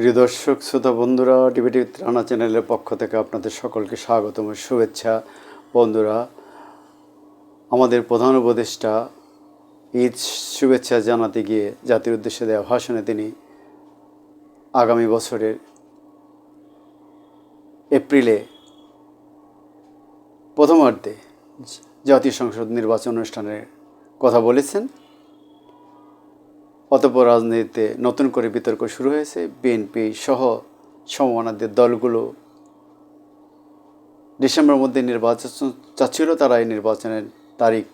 প্রিয় দর্শক, শ্রোতা বন্ধুরা, ডিবিটি রানা চ্যানেলের পক্ষ থেকে আপনাদের সকলকে স্বাগতম শুভেচ্ছা। বন্ধুরা, আমাদের প্রধান উপদেষ্টা ঈদ শুভেচ্ছা জানাতে গিয়ে জাতির উদ্দেশ্যে দেওয়া ভাষণে তিনি আগামী বছরের এপ্রিলে প্রথমার্ধে জাতীয় সংসদ নির্বাচন অনুষ্ঠানের কথা বলেছেন। অতপর রাজনীতিতে নতুন করে বিতর্ক শুরু হয়েছে। বিএনপি সহ সমমানাদের দলগুলো ডিসেম্বরের মধ্যে নির্বাচন চাচ্ছিল, তারা এই নির্বাচনের তারিখ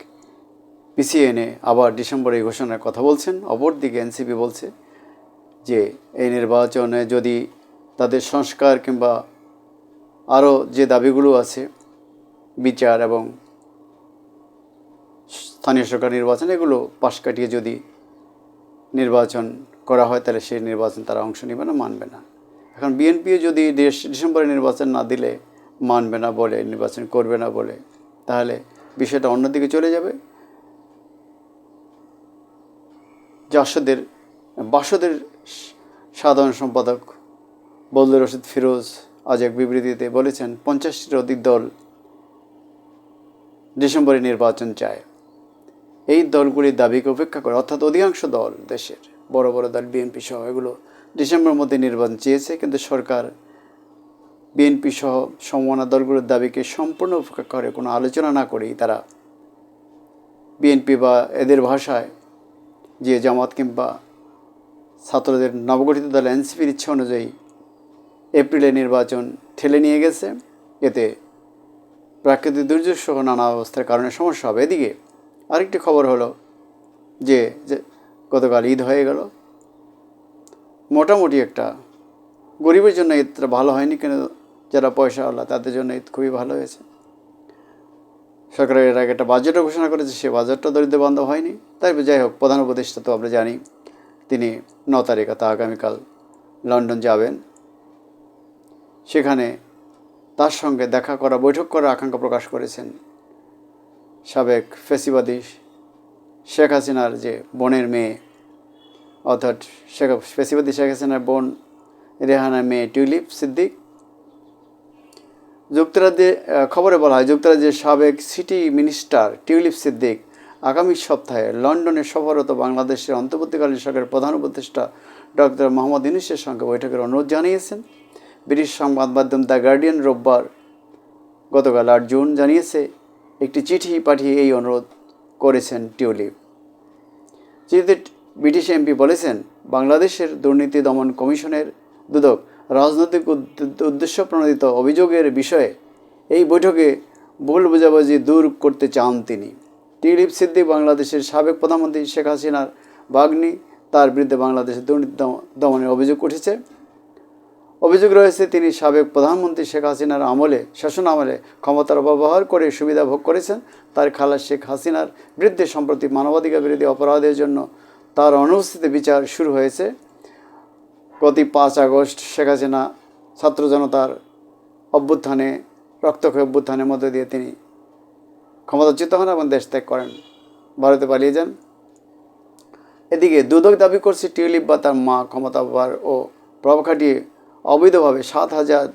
পিছিয়ে এনে আবার ডিসেম্বরে এই ঘোষণার কথা বলছেন। অপরদিকে এনসিপি বলছে যে, এই নির্বাচনে যদি তাদের সংস্কার কিংবা আরও যে দাবিগুলো আছে, বিচার এবং স্থানীয় সরকার নির্বাচন, এগুলো পাশ কাটিয়ে যদি নির্বাচন করা হয়, তাহলে সেই নির্বাচন তারা অংশ নেবে না, মানবে না। এখন বিএনপিও যদি ডিস- ডিসেম্বরে নির্বাচন না দিলে মানবে না বলে, নির্বাচন করবে না বলে, তাহলে বিষয়টা অন্যদিকে চলে যাবে। জাসদের, বাসদের সাধারণ সম্পাদক বদলুর রশিদ ফিরোজ আজ এক বিবৃতিতে বলেছেন, পঞ্চাশটির অধিক দল ডিসেম্বরে নির্বাচন চায়। এই দলগুলির দাবিকে উপেক্ষা করে, অর্থাৎ অধিকাংশ দল দেশের বড় বড় দল, বিএনপি সহ, এগুলো ডিসেম্বরের মধ্যে নির্বাচন চেয়েছে, কিন্তু সরকার বিএনপি সহ সমমনা দলগুলোর দাবিকে সম্পূর্ণ উপেক্ষা করে, কোনো আলোচনা না করেই তারা বিএনপি বা এদের ভাষায় যে জামাত কিংবা ছাত্রদের নবগঠিত দল এনসিপির ইচ্ছা অনুযায়ী এপ্রিলে নির্বাচন ঠেলে নিয়ে গেছে। এতে প্রাকৃতিক দুর্যোগ সহ নানা অবস্থার কারণে সমস্যা হবে। এদিকে আরেকটি খবর হলো যে গতকাল ঈদ হয়ে গেল। মোটামুটি একটা গরিবের জন্য ঈদটা ভালো হয়নি কেন? যারা পয়সাওয়ালা তাদের জন্য ঈদ খুবই ভালো হয়েছে। সরকারের আগে একটা বাজেটও ঘোষণা করেছে, সে বাজেটটা দরিদ্র বান্ধব হয়নি। তাই যাই হোক, প্রধান উপদেষ্টা তো আমরা জানি, তিনি ন তারিখ তা আগামীকাল লন্ডন যাবেন। সেখানে তার সঙ্গে দেখা করা, বৈঠক করার আকাঙ্ক্ষা প্রকাশ করেছেন। সাবেক ফেসিবাদী শেখ হাসিনার যে বোনের মেয়ে, অর্থাৎ শেখ, ফেসিবাদী শেখ হাসিনার বোন রেহানার মেয়ে টিউলিপ সিদ্দিক। যুক্তরাজ্যে খবরে বলা হয়, যুক্তরাজ্যের সাবেক সিটি মিনিস্টার টিউলিপ সিদ্দিক আগামী সপ্তাহে লন্ডনে সফররত বাংলাদেশের অন্তর্বর্তীকালীন সরকারের প্রধান উপদেষ্টা ডক্টর মোহাম্মদ ইউনুসের সঙ্গে বৈঠকের অনুরোধ জানিয়েছেন। ব্রিটিশ সংবাদ মাধ্যম দ্য গার্ডিয়ান রোববার গতকাল আট জুন জানিয়েছে একটি চিঠি পাঠিয়ে এই অনুরোধ করেছেন টিউলিপ। চিঠিতে ব্রিটিশ এমপি বলেছেন, বাংলাদেশের দুর্নীতি দমন কমিশনের দুদক রাজনৈতিক উদ্দ- উদ্দেশ্য প্রণোদিত অভিযোগের বিষয়ে এই বৈঠকে ভুল বোঝাবুঝি দূর করতে চান তিনি। টিউলিপ সিদ্দিক বাংলাদেশের সাবেক প্রধানমন্ত্রী শেখ হাসিনার বাগ্নি তার বিরুদ্ধে বাংলাদেশের দুর্নীতি দমনের অভিযোগ উঠেছে। অভিযোগ রয়েছে, তিনি সাবেক প্রধানমন্ত্রী শেখ হাসিনার আমলে, শাসন আমলে ক্ষমতার ব্যবহার করে সুবিধা ভোগ করেছেন। তার খালা শেখ হাসিনার বিরুদ্ধে সম্প্রতি মানবাধিকার বিরোধী অপরাধের জন্য তার অনুপস্থিতি বিচার শুরু হয়েছে। গত পাঁচ আগস্ট শেখ হাসিনা ছাত্র জনতার অভ্যুত্থানে, রক্তক্ষয় অভ্যুত্থানের মধ্যে দিয়ে তিনি ক্ষমতাচ্যুত হন এবং দেশ ত্যাগ করেন। ভারতে পালিয়ে যান। এদিকে দুদক দাবি করছে, টিউলিপ বা তার মা ক্ষমতা ও প্রভাব খাটিয়ে অবৈধভাবে সাত হাজার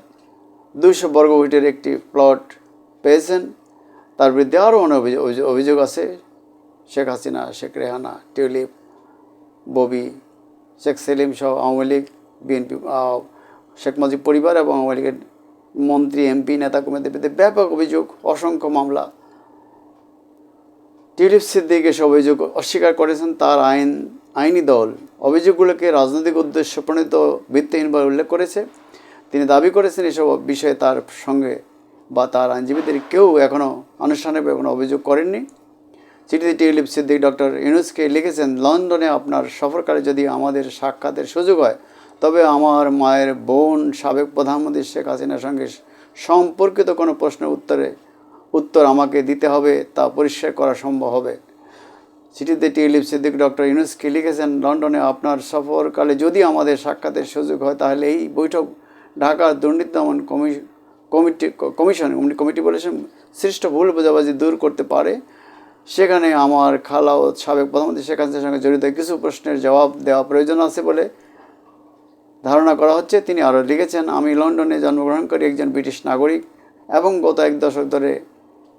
দুইশো বর্গফিটের একটি প্লট পেয়েছেন। তার বিরুদ্ধে আরও অনেক অভিযোগ আছে। শেখ হাসিনা, শেখ রেহানা, টিউলিপ, ববি, শেখ সেলিম সহ আওয়ামী লীগ, বিএনপি শেখ মুজিব পরিবার এবং আওয়ামী লীগের মন্ত্রী, এমপি নেতা কর্মীদের ব্যাপক অভিযোগ, অসংখ্য মামলা। টিউলিপ সিদ্দিক এসব অভিযোগ অস্বীকার করেছেন। তার আইন আইনি দল অভিযোগগুলোকে রাজনৈতিক উদ্দেশ্য প্রণীত ভিত্তিহীন বলে উল্লেখ করেছে। তিনি দাবি করেছেন এসব বিষয়ে তার সঙ্গে বা তার আইনজীবীদের কেউ এখনও আনুষ্ঠানিকভাবে কোনো অভিযোগ করেননি। চিঠিতে টিউলিপ সিদ্দিক ডক্টর ইউনুসকে লিখেছেন, লন্ডনে আপনার সফরকালে যদি আমাদের সাক্ষাতের সুযোগ হয়, তবে আমার মায়ের বোন সাবেক প্রধানমন্ত্রী শেখ হাসিনার সঙ্গে সম্পর্কিত কোনো প্রশ্নের উত্তরে উত্তর আমাকে দিতে হবে, তা পরিষ্কার করা সম্ভব হবে। চিঠিতে টিউলিপ সিদ্দিক ডক্টর ইউনুসকে লিখেছেন, লন্ডনে আপনার সফরকালে যদি আমাদের সাক্ষাতের সুযোগ হয়, তাহলে এই বৈঠক ঢাকার দুর্নীতি দমন কমি- কমিটি, কমিশন কমিটি বলেছেন, সৃষ্ট ভুল বোঝাবুঝি দূর করতে পারে। সেখানে আমার খালা ও সাবেক প্রধানমন্ত্রী শেখ হাসিনার সঙ্গে জড়িত কিছু প্রশ্নের জবাব দেওয়া প্রয়োজন আছে বলে ধারণা করা হচ্ছে। তিনি আরও লিখেছেন, আমি লন্ডনে জন্মগ্রহণ করি একজন ব্রিটিশ নাগরিক এবং গত এক দশক ধরে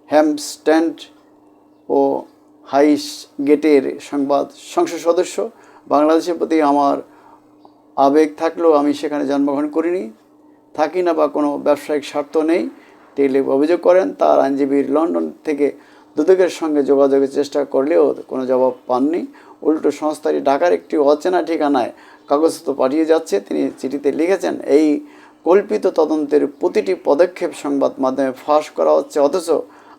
হ্যামস্ট্যান্ড ও হাইস গেটের সংবাদ সংসদ সদস্য। বাংলাদেশের প্রতি আমার আবেগ থাকলেও আমি সেখানে জন্মগ্রহণ করিনি। থাকি না বা কোনো ব্যবসায়িক স্বার্থ নেই। টেলিপ অভিযোগ করেন, তার আইনজীবীর লন্ডন থেকে দুদকের সঙ্গে যোগাযোগের চেষ্টা করলেও কোনো জবাব পাননি। উল্টো সংস্থাটি ঢাকার একটি অচেনা ঠিকানায় কাগজপত্র পাঠিয়ে যাচ্ছে। তিনি চিঠিতে লিখেছেন, এই কল্পিত তদন্তের প্রতিটি পদক্ষেপ সংবাদ মাধ্যমে ফাঁস করা হচ্ছে, অথচ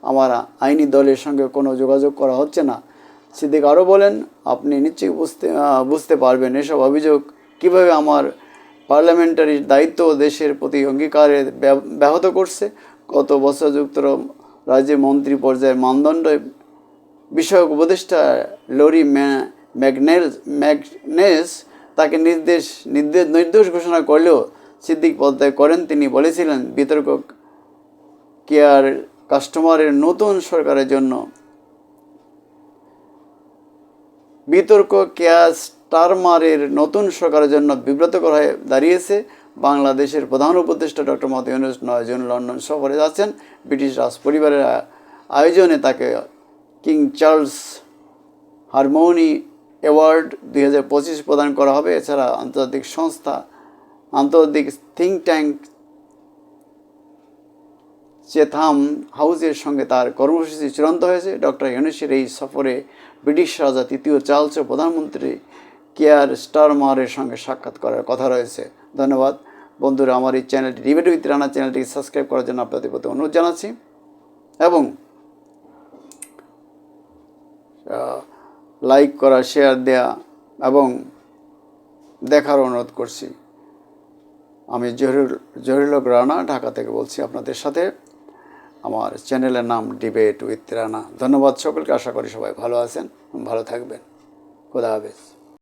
আমার আইনি দলের সঙ্গে কোনো যোগাযোগ করা হচ্ছে না। সিদ্দিক আরও বলেন, আপনি নিশ্চয়ই বুঝতে বুঝতে পারবেন এসব অভিযোগ কীভাবে আমার পার্লামেন্টারি দায়িত্ব দেশের প্রতি অঙ্গীকারে ব্যাহ- ব্যাহত করছে। গত বছর যুক্তর রাজ্যে মন্ত্রী পর্যায়ের মানদণ্ড বিষয়ক উপদেষ্টা লরি ম্যা- ম্যাগনেল, ম্যাগনেস তাকে নির্দেশ নির্দেশ, নির্দোষ ঘোষণা করলেও সিদ্দিক পদত্যাগ করেন। তিনি বলেছিলেন, বিতর্ক কেয়ার কাস্টমারের নতুন সরকারের জন্য। বিতর্ক কেয়ার স্টারমারের নতুন সরকারের জন্য বিব্রতকর হয়ে দাঁড়িয়েছে বাংলাদেশের প্রধান উপদেষ্টা ডক্টর মোহাম্মদ ইউনুস নয় লন্ডন সফরে যাচ্ছেন। ব্রিটিশ রাজ পরিবারের আয়োজনে তাকে কিং চার্লস হারমোনি অ্যাওয়ার্ড দুই হাজার পঁচিশ প্রদান করা হবে। এছাড়া আন্তর্জাতিক সংস্থা, আন্তর্জাতিক থিঙ্ক ট্যাঙ্ক চেথাম হাউজের সঙ্গে তার কর্মসূচি চূড়ান্ত হয়েছে। ডক্টর ইউনুসের এই সফরে ব্রিটিশ রাজা তৃতীয় চার্লস ও প্রধানমন্ত্রী কেয়ার স্টারমারের সঙ্গে সাক্ষাৎ করার কথা রয়েছে। ধন্যবাদ। বন্ধুরা, আমার এই চ্যানেলটি ডিবেট উইথ রানা চ্যানেলটিকে সাবস্ক্রাইব করার জন্য আপনাদের প্রতি অনুরোধ জানাচ্ছি। এবং লাইক করা, শেয়ার দেয়া এবং দেখার অনুরোধ করছি। আমি জহিরুল জহিরুল হক রানা, ঢাকা থেকে বলছি আপনাদের সাথে। আমার চ্যানেলের নাম ডিবেট উইথ রানা ধন্যবাদ সকলকে, আশা করি সবাই ভালো আছেন। ভালো থাকবেন। খোদা হাফেজ।